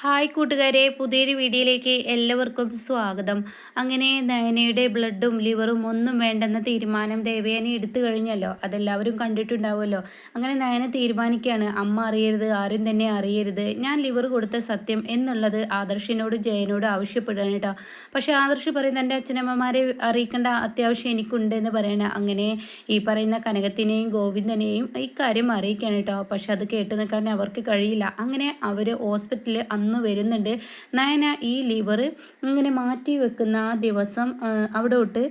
Hi കൂട്ടുകാരെ പുതിയൊരു വീഡിയോയിലേക്ക് എല്ലാവർക്കും സ്വാഗതം. അങ്ങനെ നയനയുടെ ബ്ലഡും ലിവറും ഒന്നും വേണ്ടെന്ന തീരുമാനം ദേവയാനി എടുത്തു കഴിഞ്ഞല്ലോ. അതെല്ലാവരും കണ്ടിട്ടുണ്ടാവുമല്ലോ. അങ്ങനെ നയന തീരുമാനിക്കുകയാണ്. അമ്മ അറിയരുത് ആരും തന്നെ അറിയരുത്. ഞാൻ ലിവർ കൊടുത്ത സത്യം എന്നുള്ളത് ആദർശിനോട് ജയനോട് ആവശ്യപ്പെടുകയാണ് കേട്ടോ. പക്ഷേ ആദർശ് പറയുന്ന എന്റെ അച്ഛനമ്മമാരെ അറിയിക്കേണ്ട അത്യാവശ്യം എനിക്കുണ്ട് എന്ന് പറയണ അങ്ങനെ ഈ പറയുന്ന കനകത്തിനെയും ഗോവിന്ദനെയും ഇക്കാര്യം അറിയിക്കുകയാണ് കേട്ടോ. പക്ഷെ അത് കേട്ട് നിൽക്കാൻ അവർക്ക് കഴിയില്ല. അങ്ങനെ അവർ ഹോസ്പിറ്റലിൽ അന്ന് വരുന്നുണ്ട്. നയന ഈ ലിവർ ഇങ്ങനെ മാറ്റി വെക്കുന്ന ആ ദിവസം അവിടെ തൊട്ട്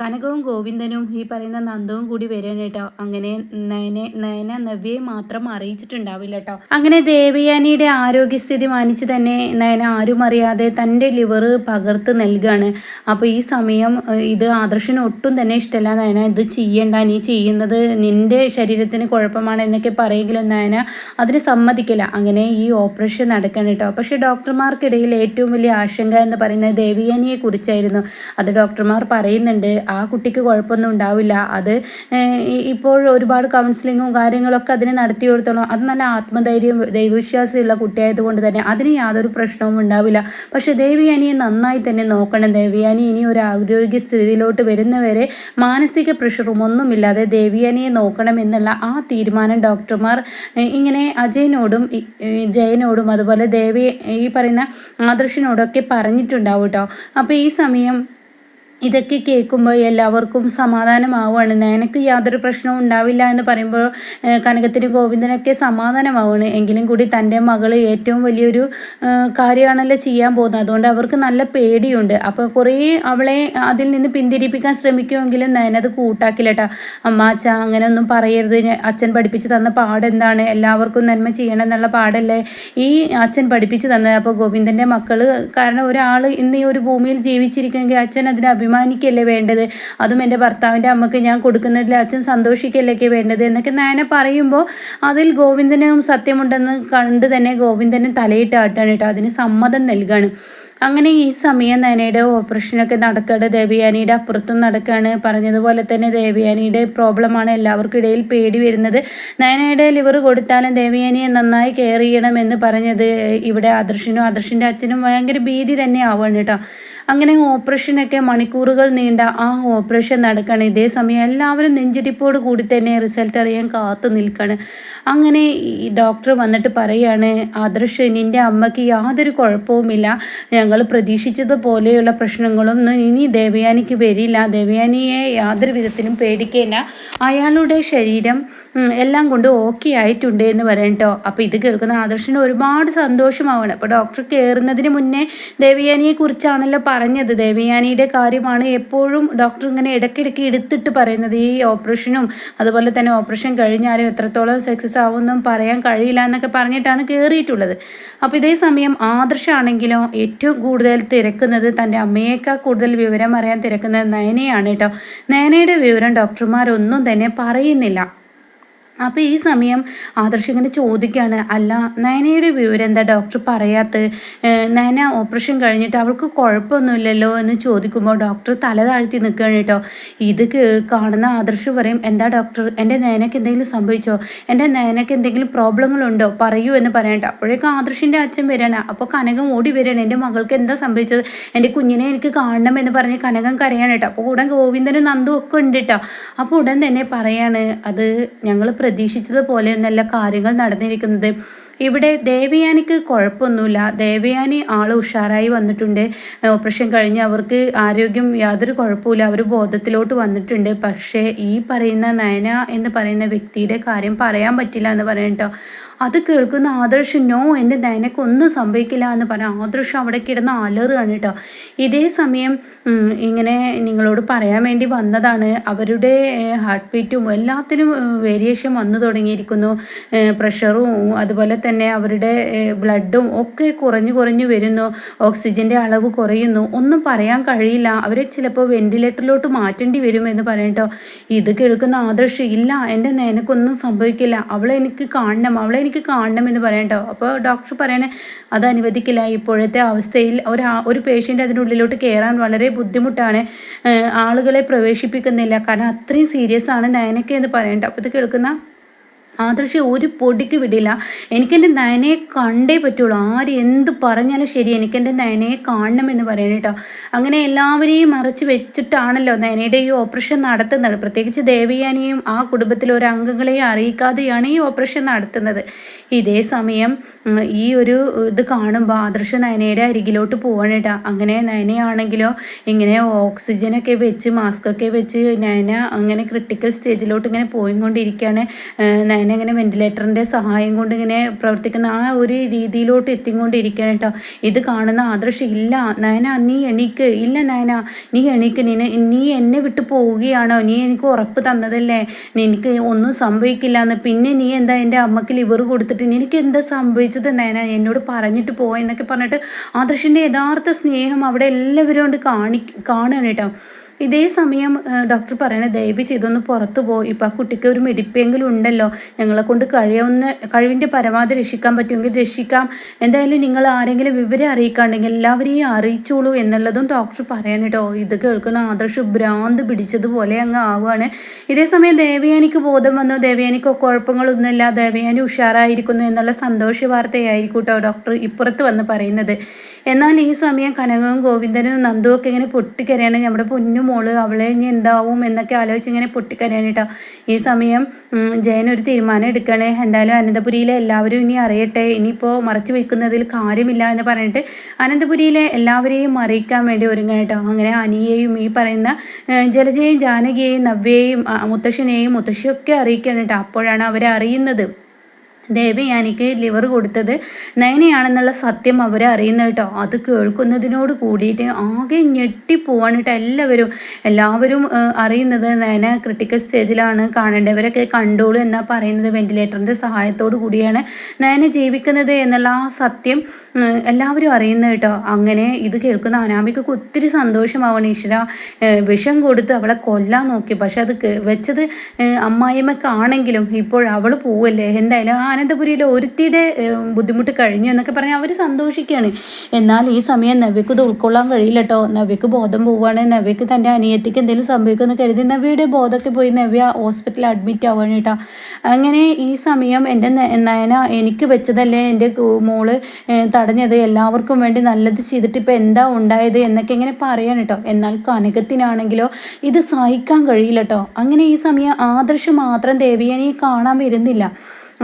കനകവും ഗോവിന്ദനും ഈ പറയുന്ന നന്ദവും കൂടി വരികയാണ് കേട്ടോ. അങ്ങനെ നയനെ നയന നവ്യയെ മാത്രം അറിയിച്ചിട്ടുണ്ടാവില്ല കേട്ടോ. അങ്ങനെ ദേവയാനിയുടെ ആരോഗ്യസ്ഥിതി മാനിച്ച് തന്നെ നയന ആരും അറിയാതെ തന്റെ ലിവർ പകർത്ത് നൽകുകയാണ് അപ്പോൾ ഈ സമയം ഇത് ആദർശന് ഒട്ടും തന്നെ ഇഷ്ടമല്ല. നയന ഇത് ചെയ്യണ്ട നീ ചെയ്യുന്നത് നിന്റെ ശരീരത്തിന് കുഴപ്പമാണ് എന്നൊക്കെ പറയുമെങ്കിലും നയന അതിന് സമ്മതിക്കില്ല. അങ്ങനെ ഈ ഓപ്പറേഷൻ നടക്കണം കേട്ടോ. പക്ഷേ ഡോക്ടർമാർക്കിടയിൽ ഏറ്റവും വലിയ ആശങ്ക എന്ന് പറയുന്നത് ദേവിയാനിയെ കുറിച്ചായിരുന്നു. അത് ഡോക്ടർമാർ പറയുന്നുണ്ട് ആ കുട്ടിക്ക് കുഴപ്പമൊന്നും ഉണ്ടാവില്ല. അത് ഇപ്പോൾ ഒരുപാട് കൗൺസിലിങ്ങും കാര്യങ്ങളൊക്കെ അതിന് നടത്തി കൊടുത്തോളം. അത് നല്ല ആത്മധൈര്യം ദൈവവിശ്വാസമുള്ള കുട്ടിയായതുകൊണ്ട് തന്നെ അതിന് യാതൊരു പ്രശ്നവും ഉണ്ടാവില്ല. പക്ഷേ ദേവിയാനിയെ നന്നായി തന്നെ നോക്കണം. ദേവിയാനി ഇനി ഒരു ആരോഗ്യ സ്ഥിതിയിലോട്ട് വരുന്നവരെ മാനസിക പ്രഷറും ഒന്നുമില്ലാതെ ദേവിയാനിയെ നോക്കണം എന്നുള്ള ആ തീരുമാനം ഡോക്ടർമാർ ഇങ്ങനെ അജയനോടും ജയനോടും അതുപോലെ ദേവി ഈ പറയുന്ന ആദർശിനോടൊക്കെ പറഞ്ഞിട്ടുണ്ടാവും കേട്ടോ. അപ്പോൾ ഈ സമയം ഇതൊക്കെ കേൾക്കുമ്പോൾ എല്ലാവർക്കും സമാധാനമാവുകയാണ്. നിനക്ക് യാതൊരു പ്രശ്നവും ഉണ്ടാവില്ല എന്ന് പറയുമ്പോൾ കനകത്തിന് ഗോവിന്ദനൊക്കെ സമാധാനമാവുകയാണ്. എങ്കിലും കൂടി തന്റെ മകൾ ഏറ്റവും വലിയൊരു കാര്യമാണല്ലോ ചെയ്യാൻ പോകുന്നത്. അതുകൊണ്ട് അവർക്ക് നല്ല പേടിയുണ്ട്. അപ്പോൾ കുറേ അവളെ അതിൽ നിന്ന് പിന്തിരിപ്പിക്കാൻ ശ്രമിക്കുമെങ്കിലും നയനത് കൂട്ടാക്കില്ല കേട്ടോ അമ്മ അച്ഛ അങ്ങനെ ഒന്നും പറയരുത് അച്ഛൻ പഠിപ്പിച്ച് തന്ന പാടെന്താണ്? എല്ലാവർക്കും നന്മ ചെയ്യണം എന്നുള്ള പാടല്ലേ ഈ അച്ഛൻ പഠിപ്പിച്ച് തന്നത്? അപ്പോൾ ഗോവിന്ദന്റെ മക്കൾ കാരണം ഒരാൾ ഇന്ന് ഈ ഒരു ഭൂമിയിൽ ജീവിച്ചിരിക്കുമെങ്കിൽ അച്ഛൻ അതിന് അഭിമാനിക്കല്ലേ വേണ്ടത്? അതും എന്റെ ഭർത്താവിന്റെ അമ്മയ്ക്ക് ഞാൻ കൊടുക്കുന്നതിൽ അച്ഛൻ സന്തോഷിക്കല്ലേ വേണ്ടത്? എന്നൊക്കെ നയന പറയുമ്പോൾ അതിൽ ഗോവിന്ദനും സത്യമുണ്ടെന്ന് കണ്ട് തന്നെ ഗോവിന്ദനും തലയിട്ട് ആട്ടാണ് കേട്ടോ. അതിന് സമ്മതം നൽകുകയാണ് അങ്ങനെ ഈ സമയം നനയുടെ ഓപ്പറേഷനൊക്കെ നടക്കേണ്ട ദേവയാനിയുടെ അപ്പുറത്തും നടക്കുകയാണ് പറഞ്ഞതുപോലെ തന്നെ ദേവയാനിയുടെ പ്രോബ്ലമാണ് എല്ലാവർക്കും ഇടയിൽ പേടി വരുന്നത്. നയനയുടെ ലിവർ കൊടുത്താലും ദേവയാനിയെ നന്നായി കെയർ ചെയ്യണമെന്ന് പറഞ്ഞത് ഇവിടെ ആദർശിനും ആദർശിന്റെ അച്ഛനും ഭയങ്കര ഭീതി തന്നെ ആവുകയാണ് കേട്ടോ. അങ്ങനെ ഓപ്പറേഷനൊക്കെ മണിക്കൂറുകൾ നീണ്ട ആ ഓപ്പറേഷൻ നടക്കുകയാണ് ഇതേ സമയം എല്ലാവരും നെഞ്ചിടിപ്പോട് കൂടി തന്നെ റിസൾട്ട് അറിയാൻ കാത്തു നിൽക്കുകയാണ് അങ്ങനെ ഡോക്ടർ വന്നിട്ട് പറയുകയാണ് ആദർശ് നിന്റെ അമ്മയ്ക്ക് യാതൊരു കുഴപ്പവുമില്ല. ഞങ്ങൾ പ്രതീക്ഷിച്ചതുപോലെയുള്ള പ്രശ്നങ്ങളൊന്നും ഇനി ദേവയാനിക്ക് വരില്ല. ദേവയാനിയെ യാതൊരു വിധത്തിലും പേടിക്കേണ്ട. അയാളുടെ ശരീരം എല്ലാം കൊണ്ട് ഓക്കെ ആയിട്ടുണ്ട് എന്ന് പറയാം കേട്ടോ അപ്പോൾ ഇത് കേൾക്കുന്ന ആദർശന് ഒരുപാട് സന്തോഷമാവണം. അപ്പോൾ ഡോക്ടർ കയറുന്നതിന് മുന്നേ ദേവയാനിയെ കുറിച്ചാണല്ലോ പറഞ്ഞത്. ദേവയാനിയുടെ കാര്യമാണ് എപ്പോഴും ഡോക്ടർ ഇങ്ങനെ ഇടയ്ക്കിടയ്ക്ക് എടുത്തിട്ട് പറയുന്നത്. ഈ ഓപ്പറേഷനും അതുപോലെ തന്നെ ഓപ്പറേഷൻ കഴിഞ്ഞാലും എത്രത്തോളം സക്സസ് ആവുമെന്നും പറയാൻ കഴിയില്ല എന്നൊക്കെ പറഞ്ഞിട്ടാണ് കയറിയിട്ടുള്ളത് അപ്പോൾ ഇതേ സമയം ആദർശാണെങ്കിലോ ഏറ്റവും കൂടുതൽ തിരക്കുന്നത് തന്റെ അമ്മയേക്കാൾ കൂടുതൽ വിവരം അറിയാൻ തിരക്കുന്നത് നയനയാണ് കേട്ടോ നയനയുടെ വിവരം ഡോക്ടർമാരൊന്നും തന്നെ പറയുന്നില്ല. അപ്പോൾ ഈ സമയം ആദർശ് ഇങ്ങനെ ചോദിക്കുകയാണ് അല്ല നയനയുടെ വിവരം എന്താ ഡോക്ടർ പറയാത്ത നയന ഓപ്പറേഷൻ കഴിഞ്ഞിട്ട് അവൾക്ക് കുഴപ്പമൊന്നുമില്ലല്ലോ? എന്ന് ചോദിക്കുമ്പോൾ ഡോക്ടർ തല താഴ്ത്തി നിൽക്കുകയാണ് കേട്ടോ. ഇത് കാണുന്ന ആദർശ് പറയും എന്താ ഡോക്ടർ എന്റെ നയനക്ക് എന്തെങ്കിലും സംഭവിച്ചോ? എന്റെ നയനക്ക് എന്തെങ്കിലും പ്രോബ്ലങ്ങളുണ്ടോ? പറയൂ എന്ന് പറയട്ടെ അപ്പോഴേക്കും ആദർശിന്റെ അച്ഛൻ വരികയാണ്. അപ്പോൾ കനകം ഓടി വരികയാണ് എന്റെ മകൾക്ക് എന്താ സംഭവിച്ചത്? എന്റെ കുഞ്ഞിനെ എനിക്ക് കാണണം എന്ന് പറഞ്ഞ് കനകം കരയാണ് കേട്ടോ. അപ്പോൾ ഉടൻ ഗോവിന്ദനും നന്ദും ഒക്കെ ഉണ്ട് കേട്ടോ. അപ്പോൾ ഉടൻ തന്നെ പറയാണ് അത് ഞങ്ങൾ പ്രതീക്ഷിച്ചതുപോലെയൊന്നല്ല കാര്യങ്ങൾ നടന്നിരിക്കുന്നത്. ഇവിടെ ദേവയാനിക്ക് കുഴപ്പമൊന്നുമില്ല. ദേവയാനി ആൾ ഉഷാറായി വന്നിട്ടുണ്ട്. ഓപ്പറേഷൻ കഴിഞ്ഞ് അവർക്ക് ആരോഗ്യം യാതൊരു കുഴപ്പമില്ല അവർ ബോധത്തിലോട്ട് വന്നിട്ടുണ്ട്. പക്ഷേ ഈ പറയുന്ന നയന എന്ന് പറയുന്ന വ്യക്തിയുടെ കാര്യം പറയാൻ പറ്റില്ല എന്ന് പറയട്ടോ അത് കേൾക്കുന്ന ആദർശ് നോ എന്റെ നയനക്കൊന്നും സംഭവിക്കില്ല എന്ന് പറയാം ആദർശ് അവിടെ കിടന്ന് അലറുകയാണ് കേട്ടോ. ഇതേ സമയം ഇങ്ങനെ നിങ്ങളോട് പറയാൻ വേണ്ടി വന്നതാണ്. അവരുടെ ഹാർട്ട് ബീറ്റും എല്ലാത്തിനും വേരിയേഷൻ വന്നു തുടങ്ങിയിരിക്കുന്നു. പ്രഷറും അതുപോലെ തന്നെ അവരുടെ ബ്ലഡും ഒക്കെ കുറഞ്ഞു കുറഞ്ഞു വരുന്നു. ഓക്സിജന്റെ അളവ് കുറയുന്നു. ഒന്നും പറയാൻ കഴിയില്ല. അവരെ ചിലപ്പോൾ വെന്റിലേറ്ററിലോട്ട് മാറ്റേണ്ടി വരും എന്ന് പറയട്ടോ ഇത് കേൾക്കുന്ന ആദർശ് ഇല്ല എന്റെ നേനക്കൊന്നും സംഭവിക്കില്ല. അവളെ എനിക്ക് കാണണം. അവളെ എനിക്ക് കാണണം എന്ന് പറയട്ടോ അപ്പോൾ ഡോക്ടർ പറയണേ അത് അനുവദിക്കില്ല. ഇപ്പോഴത്തെ അവസ്ഥയിൽ ഒരു ഒരു പേഷ്യന്റ് അതിനുള്ളിലോട്ട് കയറാൻ വളരെ ബുദ്ധിമുട്ടാണ്. ആളുകളെ പ്രവേശിപ്പിക്കുന്നില്ല. കാരണം അത്രയും സീരിയസ് ആണ് നയനയ്ക്ക് എന്ന് പറയണ്ട അപ്പോൾ ഇത് കേൾക്കുന്ന ആദർശ് ഒരു പൊടിക്ക് വിടില്ല. എനിക്കെന്റെ നയനയെ കണ്ടേ പറ്റുള്ളൂ. ആര് എന്ത് പറഞ്ഞാലും ശരി എനിക്കെന്റെ നയനയെ കാണണമെന്ന് പറയണം കേട്ടോ. അങ്ങനെ എല്ലാവരെയും മറച്ചു വെച്ചിട്ടാണല്ലോ നയനയുടെ ഈ ഓപ്പറേഷൻ നടത്തുന്നത്. പ്രത്യേകിച്ച് ദേവയാനിയും ആ കുടുംബത്തിലെ ഒരു അംഗങ്ങളെയും അറിയിക്കാതെയാണ് ഈ ഓപ്പറേഷൻ നടത്തുന്നത്. ഇതേ സമയം ഈ ഒരു ഇത് കാണുമ്പോൾ ആദർശ നയനയുടെ അരികിലോട്ട് പോവാണ് കേട്ടോ. അങ്ങനെ നയനയാണെങ്കിലോ ഇങ്ങനെ ഓക്സിജനൊക്കെ വെച്ച് മാസ്കൊക്കെ വെച്ച് നയന അങ്ങനെ ക്രിട്ടിക്കൽ സ്റ്റേജിലോട്ട് ഇങ്ങനെ പോയിക്കൊണ്ടിരിക്കുകയാണ് ഇങ്ങനെ വെന്റിലേറ്ററിന്റെ സഹായം കൊണ്ട് ഇങ്ങനെ പ്രവർത്തിക്കുന്ന ആ ഒരു രീതിയിലോട്ട് എത്തിക്കൊണ്ടിരിക്കുകയാണ് കേട്ടോ. ഇത് കാണുന്ന ആദർശം ഇല്ല നയന നീ എണീക്ക്. ഇല്ല നയന നീ എണീക്ക്. നീ നീ എന്നെ വിട്ടു പോവുകയാണോ? നീ എനിക്ക് ഉറപ്പ് തന്നതല്ലേ? എനിക്ക് ഒന്നും സംഭവിക്കില്ല എന്ന് പിന്നെ നീ എന്താ എന്റെ അമ്മയ്ക്ക് ലിവർ കൊടുത്തിട്ട് എനിക്ക് എന്താ സംഭവിച്ചത് നയന? എന്നോട് പറഞ്ഞിട്ട് പോയെന്നൊക്കെ പറഞ്ഞിട്ട് ആദർശിന്റെ യഥാർത്ഥ സ്നേഹം അവിടെ എല്ലാവരും കൊണ്ട് കാണി കാണുകയാണ് കേട്ടോ. ഇതേ സമയം ഡോക്ടർ പറയണത് ദയവ് ചെയ്തൊന്ന് പുറത്തു പോയി ഇപ്പം ആ കുട്ടിക്ക് ഒരു മെഡിപ്പെങ്കിലും ഉണ്ടല്ലോ. ഞങ്ങളെ കൊണ്ട് കഴിയാവുന്ന കഴിവിന്റെ പരമാവധി രക്ഷിക്കാൻ പറ്റുമെങ്കിൽ രക്ഷിക്കാം. എന്തായാലും നിങ്ങൾ ആരെങ്കിലും വിവരം അറിയിക്കാണ്ടെങ്കിൽ എല്ലാവരെയും അറിയിച്ചോളൂ എന്നുള്ളതും ഡോക്ടർ പറയണം കേട്ടോ ഇത് കേൾക്കുന്ന ആദർശ് ഭ്രാന്ത് പിടിച്ചതുപോലെ അങ്ങ് ആവുകയാണ്. ഇതേ സമയം ദേവയാനിക്ക് ബോധം വന്നു. ദേവയാനിക്ക് കുഴപ്പങ്ങളൊന്നുമില്ല. ദേവയാനി ഉഷാറായിരിക്കുന്നു എന്നുള്ള സന്തോഷ വാർത്തയായിരിക്കും കേട്ടോ ഡോക്ടർ ഇപ്പുറത്ത് വന്ന് പറയുന്നത്. എന്നാൽ ഈ സമയം കനകവും ഗോവിന്ദനും നന്ദുവൊക്കെ ഇങ്ങനെ പൊട്ടിക്കരയാണ്. നമ്മുടെ പൊന്നു മോൾ അവളെ ഇനി എന്താവും എന്നൊക്കെ ആലോചിച്ച് ഇങ്ങനെ പൊട്ടിക്കരയാണ് ഈ സമയം ജയൻ ഒരു തീരുമാനം എടുക്കണേ. എന്തായാലും അനന്തപുരിയിലെ എല്ലാവരും ഇനി അറിയട്ടെ. ഇനിയിപ്പോൾ മറച്ചു വെക്കുന്നതിൽ കാര്യമില്ല എന്ന് പറഞ്ഞിട്ട് അനന്തപുരിയിലെ എല്ലാവരെയും അറിയിക്കാൻ വേണ്ടി ഒരുങ്ങാട്ടോ അങ്ങനെ അനിയെയും ഈ പറയുന്ന ജലജയെയും ജാനകിയെയും നവ്യയെയും മുത്തശ്ശനെയും മുത്തശ്ശിയൊക്കെ അറിയിക്കണം കേട്ടോ. അപ്പോഴാണ് അവരെ അറിയുന്നത് ദേവയാനിക്ക് ലിവർ കൊടുത്തത്. നയനയാണെന്നുള്ള സത്യം അവരെ അറിയുന്ന കേട്ടോ. അത് കേൾക്കുന്നതിനോട് കൂടിയിട്ട് ആകെ ഞെട്ടിപ്പോവാണ് കേട്ടോ എല്ലാവരും എല്ലാവരും അറിയുന്നത് നയന ക്രിട്ടിക്കൽ സ്റ്റേജിലാണ് കാണേണ്ടവരൊക്കെ കണ്ടോളൂ എന്നാ പറയുന്നത് വെന്റിലേറ്ററിന്റെ സഹായത്തോടു കൂടിയാണ് നയന ജീവിക്കുന്നത് എന്നുള്ള ആ സത്യം എല്ലാവരും അറിയുന്ന കേട്ടോ. അങ്ങനെ ഇത് കേൾക്കുന്ന അനാമികക്ക് ഒത്തിരി സന്തോഷമാവണം ഈശ്വര. വിഷം കൊടുത്ത് അവളെ കൊല്ലാൻ നോക്കി. പക്ഷെ അത് വെച്ചത് അമ്മായിമ്മക്കാണെങ്കിലും ഇപ്പോൾ അവൾ പോവല്ലേ. എന്തായാലും ആ അനന്തപുരിയിലെ ഒരുത്തിയുടെ ബുദ്ധിമുട്ട് കഴിഞ്ഞു എന്നൊക്കെ പറഞ്ഞ് അവർ സന്തോഷിക്കുകയാണ്. എന്നാൽ ഈ സമയം നവ്യക്ക് ഇത് ഉൾക്കൊള്ളാൻ കഴിയില്ല കേട്ടോ നവ്യക്ക് ബോധം പോവുകയാണ്. നവ്യക്ക് തന്റെ അനിയത്തിക്ക് എന്തെങ്കിലും സംഭവിക്കുമെന്ന് കരുതി നവ്യയുടെ ബോധമൊക്കെ പോയി നവ്യ ഹോസ്പിറ്റലിൽ അഡ്മിറ്റ് ആവുകയാണ് കേട്ടോ അങ്ങനെ ഈ സമയം എന്റെ നയന എനിക്ക് വെച്ചതല്ലേ? എന്റെ മോൾ തടഞ്ഞത് എല്ലാവർക്കും വേണ്ടി നല്ലത് ചെയ്തിട്ട് ഇപ്പോൾ എന്താ ഉണ്ടായത് എന്നൊക്കെ ഇങ്ങനെ പറയാൻ കേട്ടോ എന്നാൽ കനകത്തിനാണെങ്കിലോ ഇത് സഹിക്കാൻ കഴിയില്ല കേട്ടോ അങ്ങനെ ഈ സമയം ആദർശം മാത്രം ദേവിയനെ കാണാൻ വരുന്നില്ല.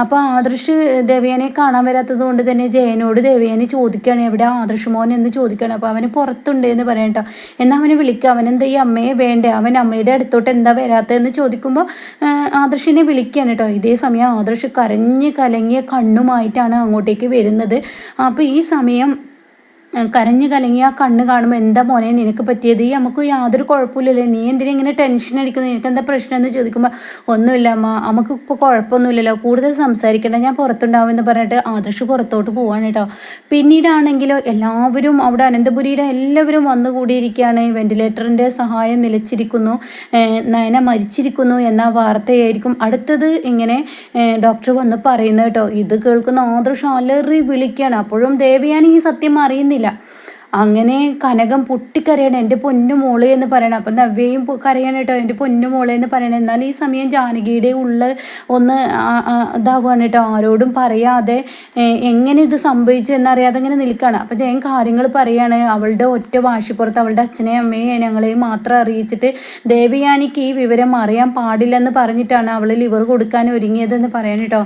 അപ്പോൾ ആദർശ് ദേവയാനെ കാണാൻ വരാത്തത് കൊണ്ട് തന്നെ ജയനോട് ദേവയാനി ചോദിക്കുകയാണ് എവിടെ ആദർശ് മോൻ? എന്ന് ചോദിക്കുകയാണ്. അപ്പോൾ അവന് പുറത്തുണ്ട് എന്ന് പറയട്ടോ എന്നാൽ അവനെ വിളിക്കുക അവൻ എന്താ ഈ അമ്മയെ വേണ്ടേ? അവൻ അമ്മയുടെ അടുത്തോട്ട് എന്താ വരാത്തതെന്ന് ചോദിക്കുമ്പോൾ ആദർശിനെ വിളിക്കുകയാണ് കേട്ടോ. ഇതേ സമയം ആദർശ് കരഞ്ഞ് കലങ്ങിയ കണ്ണുമായിട്ടാണ് അങ്ങോട്ടേക്ക് വരുന്നത്. അപ്പോൾ ഈ സമയം കരഞ്ഞു കലങ്ങി ആ കണ്ണ് കാണുമ്പോൾ എന്താ മോനെ നിനക്ക് പറ്റിയത്? ഈ നമുക്ക് യാതൊരു കുഴപ്പമില്ലല്ലേ? നീ എന്തിനാ ഇങ്ങനെ ടെൻഷൻ അടിക്കുന്നത്? നിനക്ക് എന്താ പ്രശ്നം എന്ന് ചോദിക്കുമ്പോൾ ഒന്നുമില്ല അമ്മ നമുക്ക് ഇപ്പോൾ കുഴപ്പമൊന്നുമില്ലല്ലോ. കൂടുതൽ സംസാരിക്കണ്ട ഞാൻ പുറത്തുണ്ടാവും എന്ന് പറഞ്ഞിട്ട് ആദർശ് പുറത്തോട്ട് പോവാണ് കേട്ടോ പിന്നീടാണെങ്കിലോ എല്ലാവരും അവിടെ അനന്തപുരിയുടെ എല്ലാവരും വന്നു കൂടിയിരിക്കുകയാണ്. വെന്റിലേറ്ററിന്റെ സഹായം നിലച്ചിരിക്കുന്നു. നയന മരിച്ചിരിക്കുന്നു എന്ന വാർത്തയായിരിക്കും അടുത്തത് ഇങ്ങനെ ഡോക്ടർ വന്ന് പറയുന്നത് കേട്ടോ ഇത് കേൾക്കുന്ന ആദർശ് അലറി വിളിക്കുകയാണ്. അപ്പോഴും ദേവിയാൻ ഈ സത്യം അറിയുന്നില്ല. പറ്റില്ല അങ്ങനെ കനകം പൊട്ടിക്കരയണം. എന്റെ പൊന്നു മോളെ എന്ന് പറയണം. അപ്പം നവ്യയും കരയണം കേട്ടോ. എന്റെ പൊന്നു മോളെ എന്ന് പറയണം. എന്നാൽ ഈ സമയം ജാനകിയുടെ ഉള്ള ഒന്ന് ഇതാവുകയാണ് കേട്ടോ. ആരോടും പറയാതെ എങ്ങനെ ഇത് സംഭവിച്ചു എന്നറിയാതെ ഇങ്ങനെ നിൽക്കുകയാണ്. അപ്പം ജയൻ കാര്യങ്ങൾ പറയാണ്. അവളുടെ ഒറ്റ വാശിപ്പുറത്ത് അവളുടെ അച്ഛനെയും അമ്മയെയും ഞങ്ങളെയും മാത്രം അറിയിച്ചിട്ട് ദേവിയാനിക്ക് ഈ വിവരം അറിയാൻ പാടില്ലെന്ന് പറഞ്ഞിട്ടാണ് അവൾ ലിവർ കൊടുക്കാൻ ഒരുങ്ങിയതെന്ന് പറയാൻ കേട്ടോ.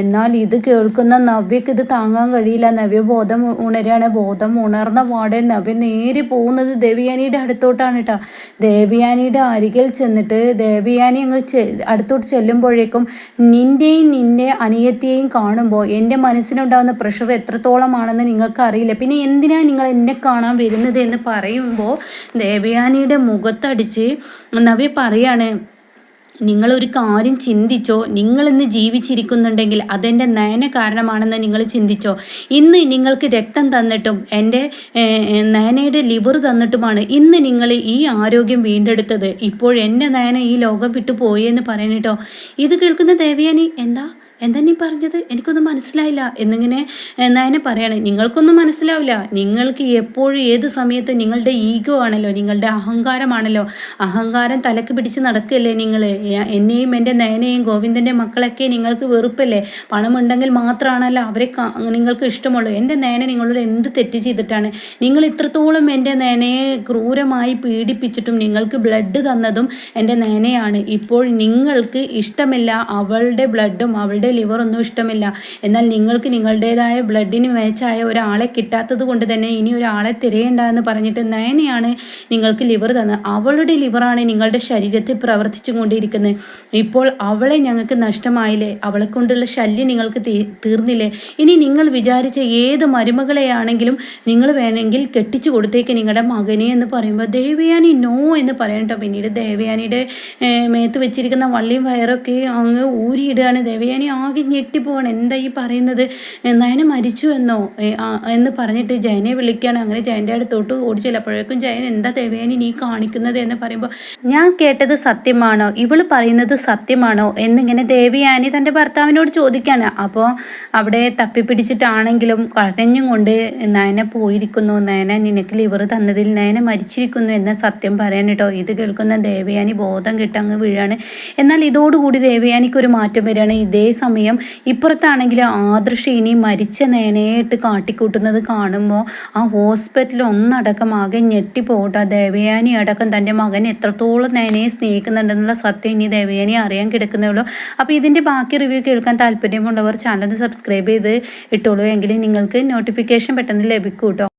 എന്നാൽ ഇത് കേൾക്കുന്ന നവ്യക്ക് ഇത് താങ്ങാൻ കഴിയില്ല. നവ്യ ബോധം ഉണരാണ്. ബോധം ഉണർന്ന പാടെ അപ്പം നേരെ പോകുന്നത് ദേവിയാനിയുടെ അടുത്തോട്ടാണ് കേട്ടോ ദേവിയാനിയുടെ അരികിൽ ചെന്നിട്ട് ദേവിയാനി അങ്ങ് അടുത്തോട്ട് ചെല്ലുമ്പോഴേക്കും നിന്റെയും നിന്റെ അനിയത്തിയെയും കാണുമ്പോൾ എന്റെ മനസ്സിനുണ്ടാകുന്ന പ്രഷർ എത്രത്തോളമാണെന്ന് നിങ്ങൾക്ക് അറിയില്ല പിന്നെ എന്തിനാണ് നിങ്ങൾ എന്നെ കാണാൻ വരുന്നത് എന്ന് പറയുമ്പോൾ ദേവിയാനിയുടെ മുഖത്തടിച്ച് നവ്യ പറയാണ് നിങ്ങളൊരു കാര്യം ചിന്തിച്ചോ നിങ്ങളിന്ന് ജീവിച്ചിരിക്കുന്നുണ്ടെങ്കിൽ അതെന്റെ നയന കാരണമാണെന്ന് നിങ്ങൾ ചിന്തിച്ചോ. ഇന്ന് നിങ്ങൾക്ക് രക്തം തന്നിട്ടും എന്റെ നയനയുടെ ലിവർ തന്നിട്ടുമാണ് ഇന്ന് നിങ്ങൾ ഈ ആരോഗ്യം വീണ്ടെടുത്തത്. ഇപ്പോൾ എന്റെ നയന ഈ ലോകം വിട്ടു പോയി എന്ന് പറയണട്ടോ. ഇത് കേൾക്കുന്ന ദേവയാനി എന്താ? എന്താ നീ പറഞ്ഞത്? എനിക്കൊന്നും മനസ്സിലായില്ല. എന്നിങ്ങനെ നയന പറയാണ് നിങ്ങൾക്കൊന്നും മനസ്സിലാവില്ല. നിങ്ങൾക്ക് എപ്പോഴും ഏത് സമയത്ത് നിങ്ങളുടെ ഈഗോ ആണല്ലോ നിങ്ങളുടെ അഹങ്കാരമാണല്ലോ. അഹങ്കാരം തലക്ക് പിടിച്ച് നടക്കല്ലേ നിങ്ങൾ എന്നെയും എന്റെ നയനെയും ഗോവിന്ദന്റെ മക്കളൊക്കെ നിങ്ങൾക്ക് വെറുപ്പല്ലേ? പണമുണ്ടെങ്കിൽ മാത്രമാണല്ലോ അവരെ നിങ്ങൾക്ക് ഇഷ്ടമുള്ളൂ. എന്റെ നയനെ നിങ്ങളോട് എന്ത് തെറ്റ് ചെയ്തിട്ടാണ്? നിങ്ങൾ ഇത്രത്തോളം എന്റെ നയനയെ ക്രൂരമായി പീഡിപ്പിച്ചിട്ടും നിങ്ങൾക്ക് ബ്ലഡ് തന്നതും എന്റെ നയനയാണ്. ഇപ്പോൾ നിങ്ങൾക്ക് ഇഷ്ടമില്ല അവളുടെ ബ്ലഡും അവളുടെ ലിവറൊന്നും ഇഷ്ടമില്ല. എന്നാൽ നിങ്ങൾക്ക് നിങ്ങളുടേതായ ബ്ലഡിന് മാച്ചായ ഒരാളെ കിട്ടാത്തത് കൊണ്ട് തന്നെ ഇനി ഒരാളെ തിരയേണ്ട എന്ന് പറഞ്ഞിട്ട് നയനയാണ് നിങ്ങൾക്ക് ലിവർ തന്നത് അവളുടെ ലിവറാണ് നിങ്ങളുടെ ശരീരത്തിൽ പ്രവർത്തിച്ചു കൊണ്ടിരിക്കുന്നത്. ഇപ്പോൾ അവളെ ഞങ്ങൾക്ക് നഷ്ടമായില്ലേ? അവളെ കൊണ്ടുള്ള ശല്യം നിങ്ങൾക്ക് തീർന്നില്ലേ? ഇനി നിങ്ങൾ വിചാരിച്ച ഏത് മരുമകളെയാണെങ്കിലും നിങ്ങൾ വേണമെങ്കിൽ കെട്ടിച്ചു കൊടുത്തേക്ക് നിങ്ങളുടെ മകനെ എന്ന് പറയുമ്പോൾ ദേവയാനി നോ എന്ന് പറയട്ടോ പിന്നീട് ദേവയാനിയുടെ മേത്ത് വെച്ചിരിക്കുന്ന വള്ളിയും വയറൊക്കെ അങ്ങ് ഊരിയിടുകയാണ്. ദേവയാനി ആകെ ഞെട്ടിപ്പോവാണ്. എന്താ ഈ പറയുന്നത്? നയന മരിച്ചു എന്നോ? എന്ന് പറഞ്ഞിട്ട് ജയനെ വിളിക്കുകയാണ് അങ്ങനെ ജയന്റെ അടുത്തോട്ട് ഓടി ചെല്ലപ്പോഴേക്കും ജയൻ എന്താ ദേവേനി നീ കാണിക്കുന്നത്? എന്ന് പറയുമ്പോൾ ഞാൻ കേട്ടത് സത്യമാണോ? ഇവൾ പറയുന്നത് സത്യമാണോ? എന്നിങ്ങനെ ദേവയാനി തന്റെ ഭർത്താവിനോട് ചോദിക്കുകയാണ് അപ്പോൾ അവിടെ തപ്പിപ്പിടിച്ചിട്ടാണെങ്കിലും കരഞ്ഞും കൊണ്ട് നയന പോയിരിക്കുന്നു. നയന നിനക്ക് ലിവർ തന്നതിൽ നയന മരിച്ചിരിക്കുന്നു എന്ന സത്യം പറയാൻ കേട്ടോ. ഇത് കേൾക്കുന്ന ദേവയാനി ബോധം കിട്ടങ്ങ് വീഴാണ്. എന്നാൽ ഇതോടുകൂടി ദേവയാനിക്ക് ഒരു മാറ്റം വരികയാണ്. ഇതേ സമയം ഇപ്പുറത്താണെങ്കിൽ ആദർശ് ഇനി മരിച്ച നേനയായിട്ട് കാട്ടിക്കൂട്ടുന്നത് കാണുമ്പോൾ ആ ഹോസ്പിറ്റലിൽ ഒന്നടക്കം ആകെ ഞെട്ടിപ്പോട്ടെ ദേവയാനി അടക്കം തന്റെ മകൻ എത്രത്തോളം നേനയെ സ്നേഹിക്കുന്നുണ്ടെന്നുള്ള സത്യം ഇനി ദേവയാനി അറിയാൻ കിടക്കുന്നേ ഉള്ളൂ അപ്പോൾ ഇതിന്റെ ബാക്കി റിവ്യൂ കേൾക്കാൻ താല്പര്യമുള്ളവർ ചാനൽ സബ്സ്ക്രൈബ് ചെയ്ത് ഇട്ടോളൂ. എങ്കിൽ നിങ്ങൾക്ക് നോട്ടിഫിക്കേഷൻ പെട്ടെന്ന് ലഭിക്കും